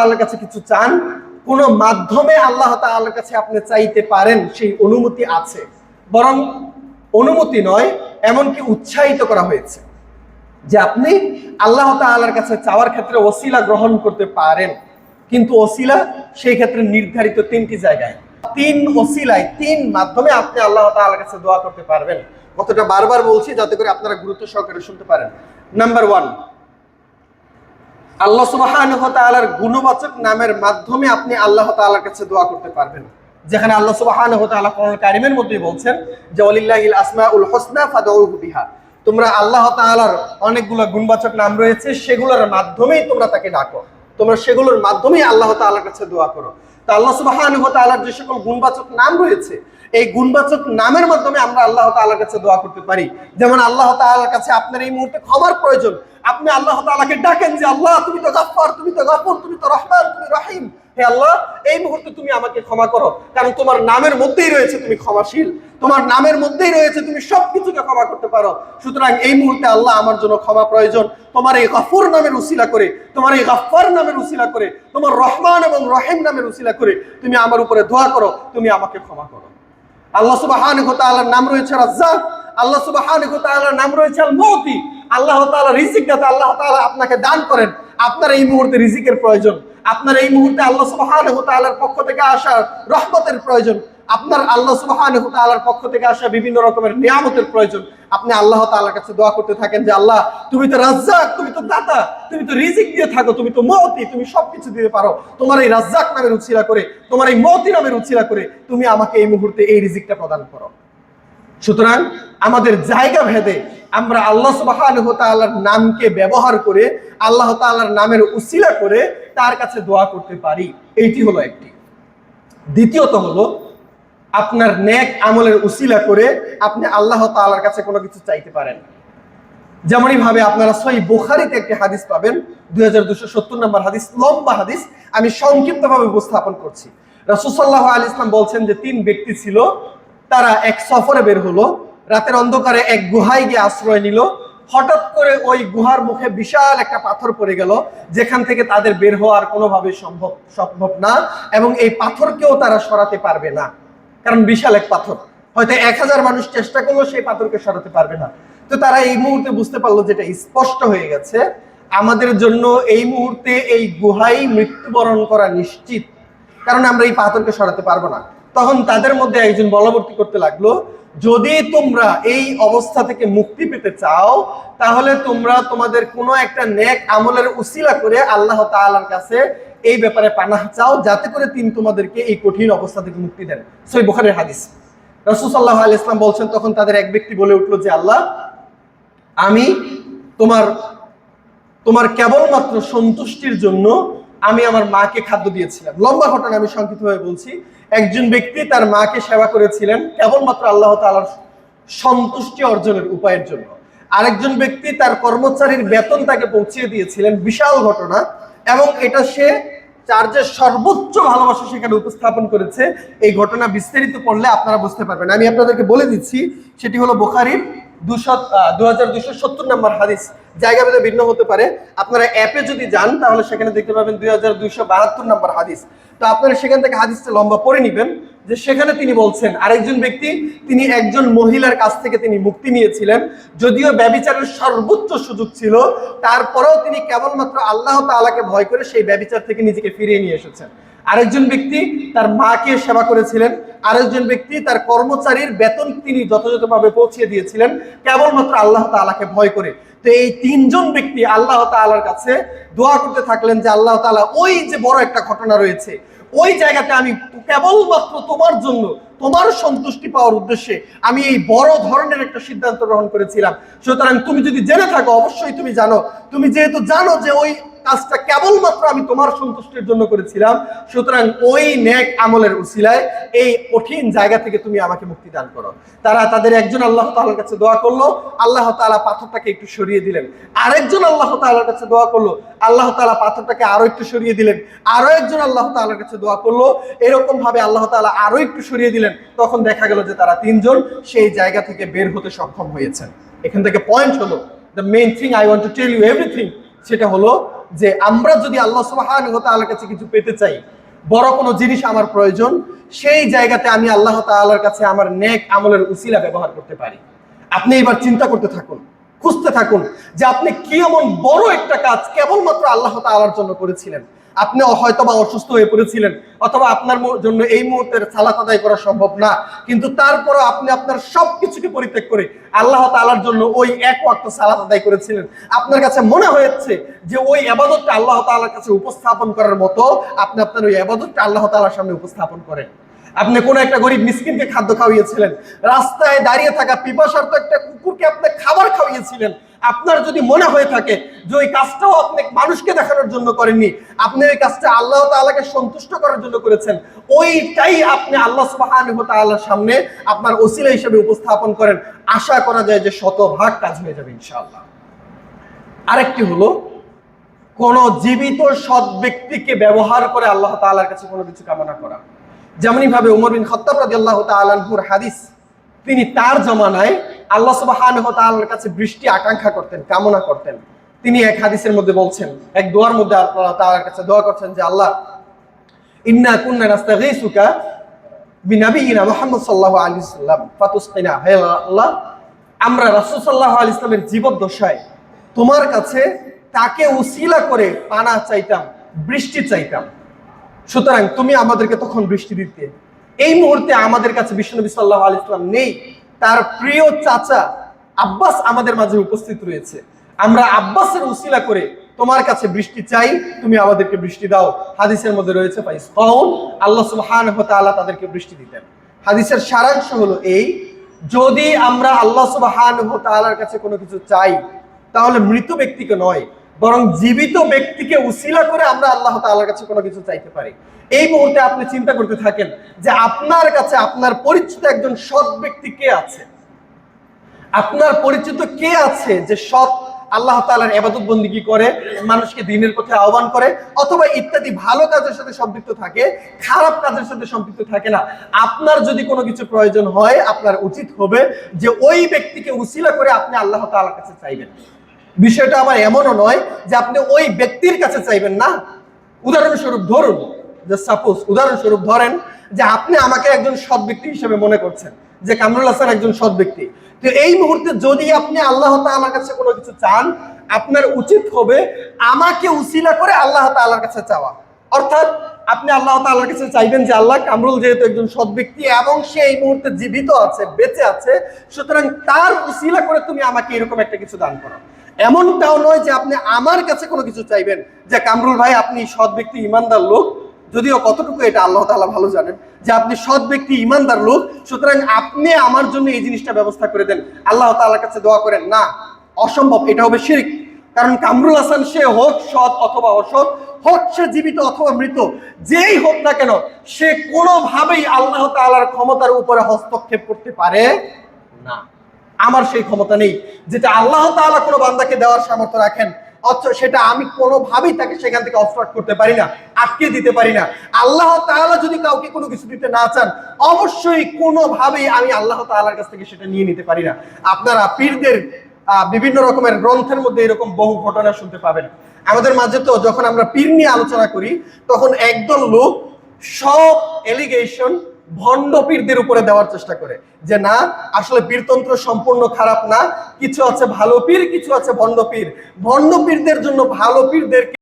আল্লাহর কাছে কিছু চান, কোন মাধ্যমে আল্লাহ তাআলার কাছে আপনি চাইতে পারেন, সেই অনুমতি আছে। বরং অনুমতি নয়, এমনকি উৎসাহিত করা হয়েছে যে আপনি আল্লাহ তাআলার কাছে চাওয়ার ক্ষেত্রে ওসিলা গ্রহণ করতে পারেন। কিন্তু ওসিলা সেই ক্ষেত্রে নির্ধারিত তিনটি জায়গায়। তিন ওসিলায়, তিন মাধ্যমে আপনি আল্লাহ তাআলার কাছে দোয়া করতে পারবেন। কতটা বারবার বলছি যাতে করে আপনারা গুরুত্ব সহকারে শুনতে পারেন। নাম্বার ওয়ান আল্লাহ ওয়া গুণবাচক নামের মাধ্যমে আপনি আল্লাহ তাআলার কাছে দোয়া করতে পারবেন। যেখানে আল্লাহ কোরআন কারিমের মধ্যে বলছেন যে, ওয়ালিল্লাহিল আসমাউল হুসনা ফাদউহু বিহা। তোমরা আল্লাহ তাআলার অনেকগুলো গুণবাচক নাম রয়েছে, সেগুলোর মাধ্যমেই তোমরা তাকে ডাকো। তোমরা সেগুলোর মাধ্যমেই আল্লাহ তাআলার কাছে দোয়া করো। তা আল্লাহ ওয়া যে সকল গুণবাচক নাম রয়েছে এই গুণবাচক নামের মাধ্যমে আমরা আল্লাহ তাআলার কাছে দোয়া করতে পারি। যেমন আল্লাহ তাআলার কাছে আপনার এই মুহূর্তে ক্ষমার প্রয়োজন। আপনি আল্লাহ তাআলাকে ডাকেন যে, আল্লাহ, তুমি তো গাফফার, তুমি তো গাফুর তুমি তো রহমান, তুমি রহিম। হে আল্লাহ, এই মুহূর্তে তুমি আমাকে ক্ষমা করো। কারণ তোমার নামের মধ্যেই রয়েছে তুমি ক্ষমাশীল। তোমার নামের মধ্যেই রয়েছে তুমি সবকিছুকে ক্ষমা করতে পারো। সুতরাং এই মুহূর্তে আল্লাহ আমার জন্য ক্ষমা প্রয়োজন। তোমার এই গফুর নামের উসিলা করে, তোমার এই গাফফার নামের উসিলা করে, তোমার রহমান এবং রহিম নামের উসিলা করে তুমি আমার উপরে দোয়া করো, তুমি আমাকে ক্ষমা করো। আল্লাহ সুবাহান নাম রয়েছে রাজ্জাক, আল্লাহ সুবাহান নাম রয়েছে আল মৌতি আল্লাহ তালা রিজিক দাতা, আল্লাহ তালা আপনাকে দান করেন। আপনার এই মুহূর্তে রিজিকের প্রয়োজন। আপনার এই মুহূর্তে আল্লাহ সুবাহ পক্ষ থেকে আসার রহমতের প্রয়োজন। আপনার আল্লাহ সুবহানাহু পক্ষ থেকে আসা বিভিন্ন রকমের নিয়ামতের প্রয়োজন। আপনি আল্লাহ তাআলার কাছে দোয়া করতে থাকেন যে, আল্লাহ, তুমি তো রাজ্জাক, তুমি তো দাতা, তুমি তো রিজিক দিয়ে থাকো, তুমি তো মতি, তুমি সবকিছু দিতে পারো। তোমার এই রাজ্জাক নামের উচ্ছিলা করে, তোমার এই মতি নামের উচ্ছিলা করে তুমি আমাকে এই মুহূর্তে এই রিজিকটা প্রদান করো। সুতরাং আমাদের জায়গা ভেদে আমরা আল্লাহ ওয়া নামকে ব্যবহার করে, আল্লাহ তাআলার নামের উসিলা করে তার কাছে দোয়া করতে পারি। এইটি হলো একটি। দ্বিতীয়ত হলো আপনার নেক আমলের উসিলা করে আপনি আল্লাহ তালার কাছে কোনো কিছু চাইতে পারেন। যেমনই ভাবে আপনারা সহি বোখারিতে একটি হাদিস পাবেন, দুই হাজার দুশো সত্তর নম্বর হাদিস, লম্বা হাদিস, আমি সংক্ষিপ্তভাবে উপস্থাপন করছি। রাসূলুল্লাহ আলী ইসলাম বলছেন যে তিন ব্যক্তি ছিল, তারা এক সফরে বের হলো, রাতের অন্ধকারে এক গুহায় গিয়ে আশ্রয় নিল, হঠাৎ করে ওই গুহার মুখে বিশাল একটা পাথর পড়ে গেল, যেখান থেকে তাদের বের হওয়ার কোনোভাবে সম্ভব সম্ভব না, এবং এই পাথরকেও তারা সরাতে পারবে না। কারণ বিশাল এক পাথর। হয়তো এক হাজার মানুষ চেষ্টা করলেও সেই পাথরকে সরাতে পারবে না। তো তারা এই মুহূর্তে বুঝতে পারল যেটা স্পষ্ট হয়ে গেছে। আমাদের জন্য এই মুহূর্তে এই গুহাই মৃত্যুবরণ করা নিশ্চিত। কারণ আমরা এই পাথরকে সরাতে পারব না। তখন তাদের মধ্যে একজন বলবর্তী করতে লাগল, যদি তোমরা এই অবস্থা থেকে মুক্তি পেতে চাও, তাহলে তোমরা তোমাদের কোনো একটা নেক আমলের উসিলা করে আল্লাহ তাআলার কাছে এই ব্যাপারে পানাহ চাও, যাতে করে তিনি তোমাদেরকে এই কঠিন অবস্থা থেকে মুক্তি দেন। সই বুখারের হাদিস। রাসূল সাল্লাল্লাহু আলাইহি ইসলাম বলছেন, তখন তাদের এক ব্যক্তি বলে উঠল যে, আল্লাহ, আমি তোমার তোমার কেবলমাত্র সন্তুষ্টির জন্য আমি আমার মাকে খাদ্য দিয়েছিলাম। লম্বা ঘটনা আমি সংক্ষিপ্তভাবে বলছি। একজন ব্যক্তি তার মাকে সেবা করেছিলেন কেবলমাত্র আল্লাহ তাআলার সন্তুষ্টি অর্জনের উপায়ের জন্য। আরেকজন ব্যক্তি তার কর্মচারীর বেতন তাকে পৌঁছিয়ে দিয়েছিলেন। বিশাল ঘটনা। এবং এটা সে যে সর্বোচ্চ ভালোবাসা সেখানে উপস্থাপন করেছে, এই ঘটনা বিস্তারিত পড়লে আপনারা বুঝতে পারবেন। আমি আপনাদেরকে বলে দিচ্ছি, সেটি হলো বোখারির দুশো দু হাজার দুশো সত্তর নম্বর হাদিস। জায়গা ভেদে ভিন্ন হতে পারে। আপনারা অ্যাপে যদি যান, তাহলে সেখানে দেখতে পাবেন দুই হাজার দুইশো বাহাত্তর নম্বর হাদিস। তো আপনারা সেখান থেকে হাদিসটা লম্বা পড়ে নিবেন। যে সেখানে তিনি বলছেন, আরেকজন ব্যক্তি, তিনি একজন মহিলার কাছ থেকে তিনি মুক্তি নিয়েছিলেন। যদিও ব্যবিচারের সর্বোচ্চ সুযোগ ছিল, তারপরেও তিনি কেবলমাত্র আল্লাহ তাআলাকে ভয় করে সেই ব্যবিচার থেকে নিজেকে ফিরিয়ে নিয়ে এসেছেন। আরেকজন ব্যক্তি তার মাকে সেবা করেছিলেন, আরেকজন ব্যক্তি তার কর্মচারীর বেতন তিনি যথাযথভাবে পৌঁছিয়ে দিয়েছিলেন, কেবলমাত্র আল্লাহ তাআলাকে ভয় করে। তো এই তিনজন ব্যক্তি আল্লাহ তালার কাছে দোয়া করতে থাকলেন যে আল্লাহ তালা ওই যে বড় একটা ঘটনা রয়েছে, ওই জায়গাতে আমি কেবলমাত্র তোমার জন্য তোমার সন্তুষ্টি পাওয়ার উদ্দেশ্যে আমি এই বড় ধরনের একটা সিদ্ধান্ত গ্রহণ করেছিলাম। সুতরাং তুমি যদি জেনে থাকো, অবশ্যই তুমি জানো। তুমি যেহেতু জানো যে ওই কাজটা কেবলমাত্র আমি তোমার সন্তুষ্টির জন্য করেছিলাম। সুতরাং ওই ন্যাক আমলের উসিলায় এই কঠিন জায়গা থেকে তুমি আমাকে মুক্তি দান করো। তারা তাদের একজন আল্লাহ তাআলার কাছে দোয়া করল। আল্লাহ তাআলা পাথরটাকে একটু সরিয়ে দিলেন। আরেকজন আল্লাহ তাআলার কাছে দোয়া করল। আল্লাহ তাআলা পাথরটাকে আরও একটু সরিয়ে দিলেন। আরও একজন আল্লাহ তাআলার কাছে দোয়া করল। এরকম ভাবে আল্লাহ তাআলা আরও একটু সরিয়ে দিলেন। তখন দেখা গেল যে তারা তিনজন সেই জায়গা থেকে বের হতে সক্ষম হয়েছেন। এখান থেকে পয়েন্ট হলো the main thing I want to tell you everything সেটা হলো যে আমরা যদি আল্লাহ সুবহানাহু ওয়া কাছে কিছু পেতে চাই, বড় কোনো জিনিস আমার প্রয়োজন, সেই জায়গাতে আমি আল্লাহ তাআলার কাছে আমার নেক আমলের উসিলা ব্যবহার করতে পারি। আপনি এবার চিন্তা করতে থাকুন, খুঁজতে থাকুন যে আপনি কি এমন বড় একটা কাজ কেবলমাত্র আল্লাহ তাআলার জন্য করেছিলেন। আপনি হয়তো বা অসুস্থ হয়ে পড়েছিলেন, অথবা আপনার জন্য এই মুহূর্তের সালাত আদায় করা সম্ভব না। কিন্তু তারপরও আপনি আপনার সব কিছুকে পরিত্যাগ করে আল্লাহ তাআলার জন্য ওই এক ওয়াক্ত সালাত আদায় করেছিলেন। আপনার কাছে মনে হয়েছে যে ওই আবাদতটা আল্লাহ তাআলার কাছে উপস্থাপন করার মতো আপনি আপনার ওই আবাদতটা আল্লাহ তাআলার সামনে উপস্থাপন করেন। আপনি কোন একটা গরিব মিসকিনকে খাদ্য খাওয়িয়েছিলেন। রাস্তায় দাঁড়িয়ে থাকা পিপাসার্থ একটা কুকুরকে আপনি খাবার খাওয়িয়েছিলেন। আপনার যদি মনে হয়ে থাকে যে ওই কাজটাও আপনি মানুষকে দেখানোর জন্য করেননি, আপনি ওই কাজটা আল্লাহ তাআলাকে সন্তুষ্ট করার জন্য করেছেন, ওইটাই আপনি আল্লাহ ওয়া সামনে আপনার ওসিলা হিসেবে উপস্থাপন করেন। আশা করা যায় যে শতভাগ কাজ হয়ে যাবে ইনশাআল্লাহ। আরেকটি হলো, কোন জীবিত সৎ ব্যক্তিকে ব্যবহার করে আল্লাহ তাআলার কাছে কোনো কিছু কামনা করা। যেমনই ভাবে উমর বিন খত্তাব রাদিয়াল্লাহু তাআলার হাদিস, তিনি তার জমানায় আল্লাহ সুবহানাহু ওয়া তাআলার কাছে বৃষ্টি আকাঙ্ক্ষা করতেন, কামনা করতেন। তিনি এক হাদিসের মধ্যে বলছেন, এক দোয়ার মধ্যে আল্লাহ তাআলার কাছে দোয়া করছেন যে, আল্লাহ, ইন্না কুন্না হে আল্লাহ, আমরা রাসূল সাল্লাল্লাহু আলাইহি সাল্লামের জীবদ্দশায় তোমার কাছে তাকে উসিলা করে পানা চাইতাম, বৃষ্টি চাইতাম। সুতরাং তুমি আমাদেরকে তখন বৃষ্টি দিতে। এই মুহূর্তে আমাদের কাছে বিশ্বনবী সাল্লাহ আলি ইসলাম নেই। তার প্রিয় চাচা আব্বাস আমাদের মাঝে উপস্থিত রয়েছে। আমরা আব্বাসের উসিলা করে তোমার কাছে বৃষ্টি চাই, তুমি আমাদেরকে বৃষ্টি দাও। হাদিসের মধ্যে রয়েছে ফাইস কওম, আল্লাহ সুবহানাহু ওয়া তাআলা তাদেরকে বৃষ্টি দিতেন। হাদিসের সারাংশ হলো এই, যদি আমরা আল্লাহ তাআলার কাছে কোনো কিছু চাই, তাহলে মৃত ব্যক্তিকে নয় বরং জীবিত ব্যক্তিকে উসিলা করে আমরা আল্লাহ তাআলার কাছে কোনো কিছু চাইতে পারি। এই মুহূর্তে আপনি চিন্তা করতে থাকেন যে আপনার কাছে আপনার পরিচিত একজন সৎ ব্যক্তি কে আছে? আপনার পরিচিত কে আছে যে সৎ আল্লাহ তাআলার ইবাদত বন্দিগি করে, মানুষকে দিনের পথে আহ্বান করে, অথবা ইত্যাদি ভালো কাজের সাথে সম্পৃক্ত থাকে, খারাপ কাজের সাথে সম্পৃক্ত থাকে না? আপনার যদি কোনো কিছু প্রয়োজন হয়, আপনার উচিত হবে যে ওই ব্যক্তিকে উসিলা করে আপনি আল্লাহ তাআলার কাছে চাইবেন। বিষয়টা আবার এমনও নয় যে আপনি ওই ব্যক্তির কাছে চাইবেন না। উদাহরণস্বরূপ ধরুন যে সাপোজ উদাহরণস্বরূপ ধরেন যে আপনি আমাকে একজন সৎ ব্যক্তি হিসেবে মনে করছেন, যে কামরুল হাসান একজন সৎ ব্যক্তি। তো এই মুহূর্তে যদি আপনি আল্লাহ তাআলার কাছে কোনো কিছু চান, আপনার উচিত হবে আমাকে উসিলা করে আল্লাহ তাআলার কাছে চাওয়া। অর্থাৎ আপনি আল্লাহ তাআলার কাছে চাইবেন যে, আল্লাহ, কামরুল যেহেতু একজন সৎ ব্যক্তি এবং সে এই মুহূর্তে জীবিত আছে, বেঁচে আছে, সুতরাং তার উসিলা করে তুমি আমাকে এরকম একটা কিছু দান করো। এমনটাও নয় যে আপনি আমার কাছে কোনো কিছু চাইবেন। যে কামরুল ভাই, আপনি সৎ ব্যক্তি, ইমানদার লোক। যদিও কতটুকু এটা আল্লাহ তাআলা ভালো জানেন যে আপনি সৎ ব্যক্তি, ইমানদার লোক। সুতরাং আপনি আমার জন্য এই জিনিসটা ব্যবস্থা করে দেন। আল্লাহ তাআলার কাছে দোয়া করেন, না, অসম্ভব, এটা হবে শিরক। কারণ কামরুল হাসান সে হোক সৎ অথবা অসৎ, হোক সে জীবিত অথবা মৃত, যেই হোক না কেন, সে কোনোভাবেই আল্লাহ তাআলার ক্ষমতার উপরে হস্তক্ষেপ করতে পারে না। আমার সেই ক্ষমতা নেই, যেটা আল্লাহ তাআলা কোনো বান্দাকে দেওয়ার সামর্থ্য রাখেন, অথচ সেটা আমি কোনোভাবেই তাকে সেখান থেকে অবস্ট্রাক্ট করতে পারি না, আটকে দিতে পারি না। আল্লাহ তাআলা যদি কাউকে কোনো কিছু দিতে না চান, অবশ্যই কোনোভাবেই আমি আল্লাহ তাআলার কাছ থেকে সেটা নিয়ে নিতে পারি না। আপনারা পীরদের বিভিন্ন রকমের গ্রন্থের মধ্যে এরকম বহু ঘটনা শুনতে পাবেন। আমাদের মাঝে তো যখন আমরা পীর নিয়ে আলোচনা করি, তখন একদল লোক সব এলিগেশন ভণ্ড পীরদের উপরে দেওয়ার চেষ্টা করে। যে না, আসলে পীরতন্ত্র সম্পূর্ণ খারাপ না, কিছু আছে ভালো পীর, কিছু আছে ভণ্ড পীর। ভণ্ড পীরদের জন্য ভালো পীরদেরকে